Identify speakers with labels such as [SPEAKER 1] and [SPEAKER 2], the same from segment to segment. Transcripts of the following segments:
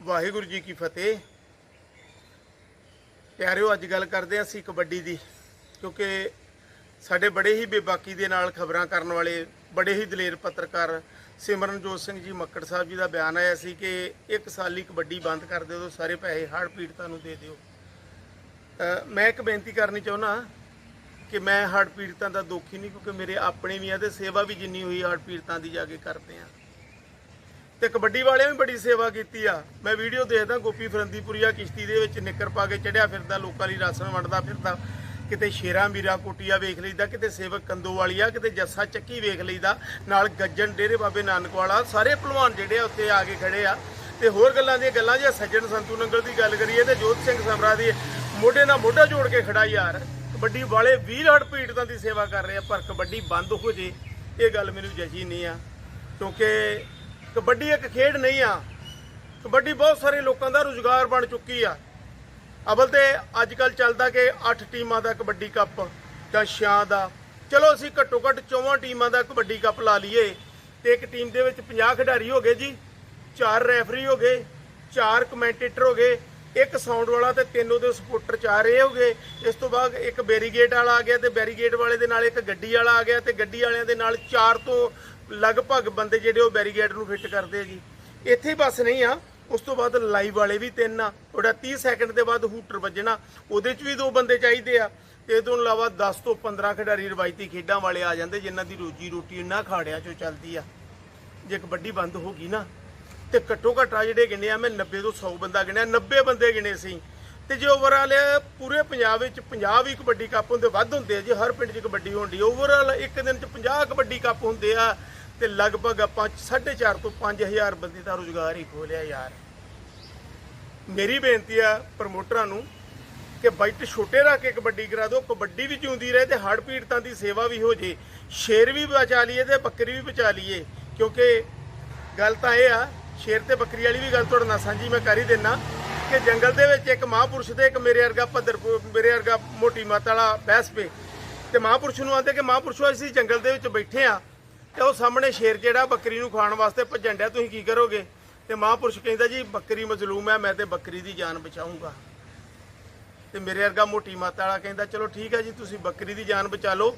[SPEAKER 1] ਵਾਹਿਗੁਰੂ ਜੀ ਕੀ ਫਤਿਹ। ਪਿਆਰਿਓ ਅੱਜ ਗੱਲ ਕਰਦੇ ਹਾਂ ਅਸੀਂ ਕਬੱਡੀ ਦੀ ਕਿਉਂਕਿ ਸਾਡੇ ਬੜੇ ਹੀ ਬੇਬਾਕੀ ਦੇ ਨਾਲ ਖਬਰਾਂ ਕਰਨ ਵਾਲੇ ਬੜੇ ਹੀ ਦਲੇਰ ਪੱਤਰਕਾਰ ਸਿਮਰਨਜੋਤ ਸਿੰਘ ਜੀ ਮੱਕੜ ਸਾਹਿਬ ਜੀ ਦਾ ਬਿਆਨ ਆਇਆ ਸੀ ਕਿ ਇੱਕ ਸਾਲੀ ਕਬੱਡੀ ਬੰਦ ਕਰ ਦਿਓ ਸਾਰੇ ਪੈਸੇ ਹੜ੍ਹ ਪੀੜਤਾਂ ਨੂੰ ਦੇ ਦਿਓ। ਅ, ਮੈਂ ਇੱਕ ਬੇਨਤੀ ਕਰਨੀ ਚਾਹੁੰਦਾ ਕਿ ਮੈਂ ਹੜ੍ਹ ਪੀੜਤਾਂ ਦਾ ਦੁੱਖੀ ਨਹੀਂ ਕਿਉਂਕਿ ਮੇਰੇ ਆਪਣੇ ਵੀ ਆ ਤੇ ਸੇਵਾ ਵੀ ਜਿੰਨੀ ਹੋਈ ਹੜ੍ਹ ਪੀੜਤਾਂ ਦੀ ਜਾ ਕੇ ਕਰਦੇ ਆ ਤੇ ਕਬੱਡੀ ਵਾਲਿਆਂ ਵੀ ਬੜੀ ਸੇਵਾ ਕੀਤੀ ਆ। ਮੈਂ ਵੀਡੀਓ ਦੇਖਦਾ ਗੋਪੀ ਫਰੰਦੀਪੁਰੀਆ ਕਿਸ਼ਤੀ ਦੇ ਵਿੱਚ ਨਿੱਕਰ ਪਾ ਕੇ ਚੜਿਆ ਫਿਰਦਾ, ਲੋਕਾਂ ਲਈ ਰਾਸ਼ਨ ਵੰਡਦਾ ਫਿਰਦਾ। ਕਿਤੇ ਸ਼ੇਰਾਂ ਮੀਰਾ ਕੋਟੀਆ ਵੇਖ ਲਈਦਾ, ਕਿਤੇ ਸੇਵਕ ਕੰਦੋ ਵਾਲੀਆ, ਕਿਤੇ ਜੱਸਾ ਚੱਕੀ ਵੇਖ ਲਈਦਾ, ਨਾਲ ਗੱਜਣ ਡੇਰੇ ਬਾਬੇ ਨਾਨਕ ਵਾਲਾ, ਸਾਰੇ ਪਹਿਲਵਾਨ ਜਿਹੜੇ ਆ ਉੱਥੇ ਆ ਕੇ ਖੜੇ ਆ। ਤੇ ਹੋਰ ਗੱਲਾਂ ਦੀਆਂ ਗੱਲਾਂ ਜੇ ਸੱਜਣ ਸੰਤੂ ਨੰਗਲ ਦੀ ਗੱਲ ਕਰੀਏ ਤੇ ਜੋਤ ਸਿੰਘ ਸਮਰਾ ਦੀ, ਮੋਢੇ ਨਾਲ ਮੋਢਾ ਜੋੜ ਕੇ ਖੜਾ ਯਾਰ। ਕਬੱਡੀ ਵਾਲੇ ਵੀਰ ਹੜ ਪੀੜਤਾਂ ਦੀ ਸੇਵਾ ਕਰ ਰਹੇ ਆ, ਪਰ ਕਬੱਡੀ ਬੰਦ ਹੋ ਜੇ, ਇਹ ਗੱਲ ਮੈਨੂੰ ਜਜੀ ਨਹੀਂ ਆ। ਕਿਉਂਕਿ ਕਬੱਡੀ ਇੱਕ ਖੇਡ ਨਹੀਂ ਆ। ਕਬੱਡੀ ਬਹੁਤ ਸਾਰੇ ਲੋਕਾਂ ਦਾ ਰੁਜ਼ਗਾਰ ਬਣ ਚੁੱਕੀ ਆ। ਅਵਲ ਤੇ ਅੱਜ ਕੱਲ ਚੱਲਦਾ ਕਿ 8 ਟੀਮਾਂ ਦਾ ਕਬੱਡੀ ਕੱਪ ਜਾਂ 6 ਦਾ। ਚਲੋ ਅਸੀਂ ਘੱਟੋ ਘੱਟ 4 ਟੀਮਾਂ ਦਾ ਕਬੱਡੀ ਕੱਪ ਲਾ ਲਈਏ। ਤੇ ਇੱਕ ਟੀਮ ਦੇ ਵਿੱਚ 50 ਖਿਡਾਰੀ ਹੋ ਗਏ ਜੀ, ਚਾਰ ਰੈਫਰੀ ਹੋ ਗਏ, ਚਾਰ ਕਮੈਂਟੇਟਰ ਹੋ ਗਏ, ਇੱਕ ਸਾਊਂਡ ਵਾਲਾ ਤੇ ਤਿੰਨ ਉਹਦੇ ਸਪੋਰਟਰ ਚਾਰ ਇਹ ਹੋ ਗਏ ਇਸ ਤੋਂ ਬਾਅਦ ਇੱਕ ਬੈਰੀਗੇਟ ਵਾਲਾ ਆ ਗਿਆ ਤੇ ਬੈਰੀਗੇਟ ਵਾਲੇ ਦੇ ਨਾਲ ਇੱਕ ਗੱਡੀ ਵਾਲਾ ਆ ਗਿਆ ਤੇ ਗੱਡੀ ਵਾਲਿਆਂ ਦੇ ਨਾਲ ਚਾਰ ਤੋਂ ਲਗਭਗ ਬੰਦੇ ਜਿਹੜੇ ਉਹ ਬੈਰੀਗੇਟ ਨੂੰ ਫਿੱਟ ਕਰਦੇ ਆ ਜੀ। ਇੱਥੇ ਹੀ ਬਸ ਨਹੀਂ ਆ, ਉਸ ਤੋਂ ਬਾਅਦ ਲਾਈਵ ਵਾਲੇ ਵੀ ਤਿੰਨ ਆ। ਉਹਦਾ 30 ਸੈਕਿੰਡ ਦੇ ਬਾਅਦ ਹੂਟਰ ਵੱਜਣਾ, ਉਹਦੇ 'ਚ ਵੀ ਦੋ ਬੰਦੇ ਚਾਹੀਦੇ ਆ। ਤੇ ਇਹ ਤੋਂ ਇਲਾਵਾ 10 ਤੋਂ 15 ਖਿਡਾਰੀ ਰਵਾਇਤੀ ਖੇਡਾਂ ਵਾਲੇ ਆ ਜਾਂਦੇ, ਜਿਨ੍ਹਾਂ ਦੀ ਰੋਜੀ ਰੋਟੀ ਇਹਨਾਂ ਖਾੜਿਆਂ 'ਚੋਂ ਚੱਲਦੀ ਆ। ਜੇ ਕਬੱਡੀ ਬੰਦ ਹੋ ਗਈ ਨਾ, ਤੇ ਘੱਟੋ ਘੱਟ ਆ ਜਿਹੜੇ ਗਿਣੇ ਆ, ਮੈਂ 90 ਤੋਂ 100 ਬੰਦਾ ਗਿਣਿਆ 90 ਬੰਦੇ ਗਿਣੇ ਸੀ। ਤੇ ਜੇ ਓਵਰਆਲ ਪੂਰੇ ਪੰਜਾਬ ਵਿੱਚ 50 ਵੀ ਕਬੱਡੀ ਕੱਪ ਹੁੰਦੇ, ਵੱਧ ਹੁੰਦੇ ਆ। ਜੀ ਹਰ ਪਿੰਡ 'ਚ ਕਬੱਡੀ ਹੁੰਦੀ ਓਵਰਆਲ ਇੱਕ ਦਿਨ 'ਚ 50 ਕਬੱਡੀ ਕੱਪ ਹੁੰਦੇ ਆ। ਤੇ ਲਗਭਗ ਆਪਾਂ 4.5 ਤੋਂ 5000 ਬੰਦੇ ਦਾ ਰੋਜ਼ਗਾਰ ਹੀ ਖੋਲਿਆ ਯਾਰ। ਮੇਰੀ ਬੇਨਤੀ ਆ ਪ੍ਰਮੋਟਰਾਂ ਨੂੰ ਕਿ ਬਾਈਟ ਛੋਟੇ ਰੱਖ ਕੇ ਕਬੱਡੀ ਕਰਾ ਦਿਓ, ਕਬੱਡੀ ਵੀ ਜਿਉਂਦੀ ਰਹੇ ਤੇ ਹੜ ਪੀੜਤਾਂ ਦੀ ਸੇਵਾ ਵੀ ਹੋ ਜੇ, ਸ਼ੇਰ ਵੀ ਬਚਾ ਲਈਏ ਤੇ ਬੱਕਰੀ ਵੀ ਬਚਾ ਲਈਏ। ਕਿਉਂਕਿ ਗੱਲ ਤਾਂ ਇਹ ਆ, ਸ਼ੇਰ ਤੇ ਬੱਕਰੀ ਵਾਲੀ ਵੀ ਗੱਲ ਤੁਹਾਡੇ ਨਾਲ ਸਾਂਝੀ ਮੈਂ ਕਰ ਹੀ ਦਿੰਨਾ ਕਿ ਜੰਗਲ ਦੇ ਵਿੱਚ ਇੱਕ ਮਹਾਂਪੁਰਸ਼ ਤੇ ਇੱਕ ਮੇਰੇ ਵਰਗਾ ਭੱਦਰ ਮੇਰੇ ਵਰਗਾ ਮੋਟੀ ਮਾਤਾ ਵਾਲਾ ਬਹਿਸ ਪੇ। ਤੇ ਮਹਾਂਪੁਰਸ਼ ਨੂੰ ਆਂਦੇ ਕਿ ਮਹਾਂਪੁਰਸ਼ੋ ਅਸੀਂ ਜੰਗਲ ਦੇ ਵਿੱਚ ਬੈਠੇ ਆ ਤੇ ਉਹ ਸਾਹਮਣੇ ਸ਼ੇਰ ਜਿਹੜਾ ਬੱਕਰੀ ਨੂੰ ਖਾਣ ਵਾਸਤੇ ਭੱਜਣ ਡਿਆ, ਤੁਸੀਂ ਕੀ ਕਰੋਗੇ? ਤੇ ਮਹਾਂਪੁਰਸ਼ ਕਹਿੰਦਾ ਜੀ, ਬੱਕਰੀ ਮਜ਼ਲੂਮ ਹੈ, ਮੈਂ ਤੇ ਬੱਕਰੀ ਦੀ ਜਾਨ ਬਚਾਊਂਗਾ ਤੇ ਮੇਰੇ ਵਰਗਾ ਮੋਟੀ ਮਾਤਾ ਵਾਲਾ ਕਹਿੰਦਾ, ਚਲੋ ਠੀਕ ਹੈ ਜੀ, ਤੁਸੀਂ ਬੱਕਰੀ ਦੀ ਜਾਨ ਬਚਾ ਲਓ।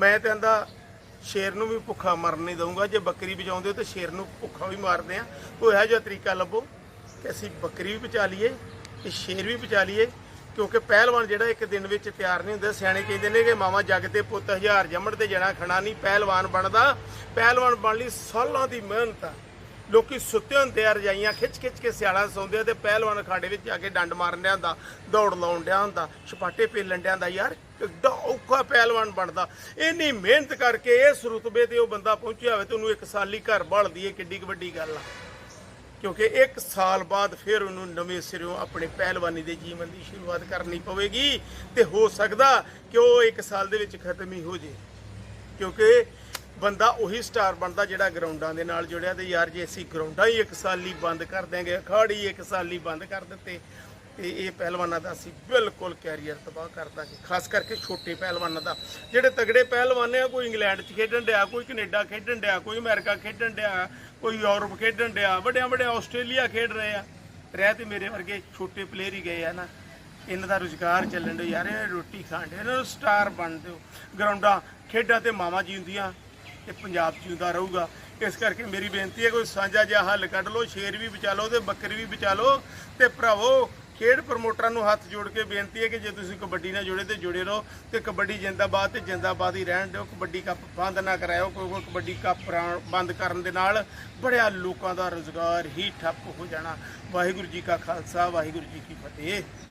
[SPEAKER 1] ਮੈਂ ਤੇ ਕਹਿੰਦਾ ਸ਼ੇਰ ਨੂੰ ਵੀ ਭੁੱਖਾ ਮਰਨ ਨਹੀਂ ਦਊਂਗਾ। ਜੇ ਬੱਕਰੀ ਬਚਾਉਂਦੇ ਹੋ ਤਾਂ ਸ਼ੇਰ ਨੂੰ ਭੁੱਖਾ ਵੀ ਮਾਰਦੇ ਆ ਕੋਈ ਇਹੋ ਜਿਹਾ ਤਰੀਕਾ ਲੱਭੋ ਕਿ ਅਸੀਂ ਬੱਕਰੀ ਵੀ ਬਚਾ ਲਈਏ ਤੇ ਸ਼ੇਰ ਵੀ ਬਚਾ ਲਈਏ। ਕਿਉਂਕਿ ਪਹਿਲਵਾਨ ਜਿਹੜਾ ਇੱਕ ਦਿਨ ਵਿੱਚ ਤਿਆਰ ਨਹੀਂ ਹੁੰਦਾ, ਸਿਆਣੇ ਕਹਿੰਦੇ ਨੇ ਕਿ ਮਾਵਾ ਜੱਗ ਤੇ ਪੁੱਤ ਹਜ਼ਾਰ ਜੰਮੜ ਤੇ ਜਣਾ ਖਣਾ ਨਹੀਂ, ਪਹਿਲਵਾਨ ਬਣਦਾ। ਪਹਿਲਵਾਨ ਬਣ ਲਈ ਸਾਲਾਂ ਦੀ ਮਿਹਨਤ ਆ। ਲੋਕੀ ਸੁੱਤੇ ਹੁੰਦੇ ਆ ਰਜਾਈਆਂ ਖਿੱਚ ਖਿੱਚ ਕੇ ਸਿਆਲਾਂ ਸੌਂਦੇ ਆ ਤੇ ਪਹਿਲਵਾਨ ਅਖਾੜੇ ਵਿੱਚ ਜਾ ਕੇ ਡੰਡ ਮਾਰਨ ਡਿਆ ਹੁੰਦਾ, ਦੌੜ ਲਾਉਣ ਡਿਆ ਹੁੰਦਾ, ਛਪਾਟੇ ਪੇਲਣ ਡਿਆ ਹੁੰਦਾ, ਯਾਰ ਕਿੱਡਾ ਔਖਾ ਪਹਿਲਵਾਨ ਬਣਦਾ। ਇੰਨੀ ਮਿਹਨਤ ਕਰਕੇ ਇਸ ਰੁਤਬੇ ਤੇ ਉਹ ਬੰਦਾ ਪਹੁੰਚਿਆ ਹੋਵੇ ਤੇ ਉਹਨੂੰ ਇੱਕ ਸਾਲੀ ਘਰ ਬਲਦੀ ਏ ਕਿੱਡੀ ਕੁ ਵੱਡੀ ਗੱਲ ਆ। ਕਿਉਂਕਿ ਇੱਕ ਸਾਲ ਬਾਅਦ ਫਿਰ ਉਹਨੂੰ ਨਵੇਂ ਸਿਰੋਂ ਆਪਣੇ ਪਹਿਲਵਾਨੀ ਦੇ ਜੀਵਨ ਦੀ ਸ਼ੁਰੂਆਤ ਕਰਨੀ ਪਵੇਗੀ ਤੇ ਹੋ ਸਕਦਾ ਕਿ ਉਹ ਇੱਕ ਸਾਲ ਦੇ ਵਿੱਚ ਖਤਮ ਹੀ ਹੋ ਜੇ। ਕਿਉਂਕਿ ਬੰਦਾ ਉਹੀ ਸਟਾਰ ਬਣਦਾ ਜਿਹੜਾ ਗਰਾਊਂਡਾਂ ਦੇ ਨਾਲ ਜੁੜਿਆ ਤੇ ਯਾਰ ਜੇ ਅਸੀਂ ਗਰਾਊਂਡਾਂ ਹੀ ਇੱਕ ਸਾਲ ਲਈ ਬੰਦ ਕਰ ਦਿਆਂਗੇ, ਅਖਾੜੀ ਇੱਕ ਸਾਲ ਲਈ ਬੰਦ ਕਰ ਦਿੱਤੇ ਤੇ ਇਹ ਪਹਿਲਵਾਨਾਂ ਦਾ ਅਸੀਂ ਬਿਲਕੁਲ ਕੈਰੀਅਰ ਤਬਾਹ ਕਰ ਦਾਂਗੇ, ਖਾਸ ਕਰਕੇ ਛੋਟੇ ਪਹਿਲਵਾਨਾਂ ਦਾ। ਜਿਹੜੇ ਤਗੜੇ ਪਹਿਲਵਾਨ ਆ ਕੋਈ ਇੰਗਲੈਂਡ 'ਚ ਖੇਡਣ ਡਿਆ, ਕੋਈ ਕੈਨੇਡਾ ਖੇਡਣ ਡਿਆ, ਕੋਈ ਅਮਰੀਕਾ ਖੇਡਣ ਡਿਆ, ਕੋਈ ਯੂਰਪ ਖੇਡਣ ਡਿਆ ਵੱਡਿਆਂ ਵੱਡਿਆਂ ਆਸਟ੍ਰੇਲੀਆ ਖੇਡ ਰਹੇ ਆ। ਰਹਿ ਤੇ ਮੇਰੇ ਵਰਗੇ ਛੋਟੇ ਪਲੇਅਰ ਹੀ ਗਏ ਆ ਨਾ। ਇਹਨਾਂ ਦਾ ਰੁਜ਼ਗਾਰ ਚੱਲਣ ਦਿਓ ਯਾਰ ਇਹ ਰੋਟੀ ਖਾਣ ਦੇ ਇਹਨਾਂ ਨੂੰ ਸਟਾਰ ਬਣ ਦਿਓ। ਗਰਾਊਂਡਾਂ, ਖੇਡਾਂ ਤੇ ਮਾਵਾਂ ਜਿਉਂਦੀਆਂ ਤੇ ਪੰਜਾਬ ਜਿਉਂਦਾ ਰਹੂਗਾ। ਇਸ ਕਰਕੇ ਮੇਰੀ ਬੇਨਤੀ ਹੈ, ਕੋਈ ਸਾਂਝਾ ਜਿਹਾ ਹੱਲ ਕੱਢ ਲਓ, ਸ਼ੇਰ ਵੀ ਬਚਾ ਲਓ ਤੇ ਬੱਕਰੀ ਵੀ ਬਚਾ ਲਓ ਤੇ ਭਰਾਵੋ ਖੇਡ ਪ੍ਰਮੋਟਰਾਂ ਨੂੰ ਹੱਥ ਜੋੜ ਕੇ ਬੇਨਤੀ ਹੈ ਕਿ ਜੇ ਤੁਸੀਂ ਕਬੱਡੀ ਨਾਲ ਜੁੜੇ ਤੇ ਜੁੜੇ ਰਹੋ ਤੇ ਕਬੱਡੀ ਜਿੰਦਾਬਾਦ ਤੇ ਜਿੰਦਾਬਾਦ ਹੀ ਰਹਿਣ ਦਿਓ। ਕਬੱਡੀ ਕੱਪ ਬੰਦ ਨਾ ਕਰਾਇਓ ਕਿਉਂਕਿ ਕਬੱਡੀ ਕੱਪ ਰਾ- ਬੰਦ ਕਰਨ ਦੇ ਨਾਲ ਬੜਿਆ ਲੋਕਾਂ ਦਾ ਰੁਜ਼ਗਾਰ ਹੀ ਠੱਪ ਹੋ ਜਾਣਾ। ਵਾਹਿਗੁਰੂ ਜੀ ਕਾ ਖਾਲਸਾ, ਵਾਹਿਗੁਰੂ ਜੀ ਕੀ ਫਤਿਹ।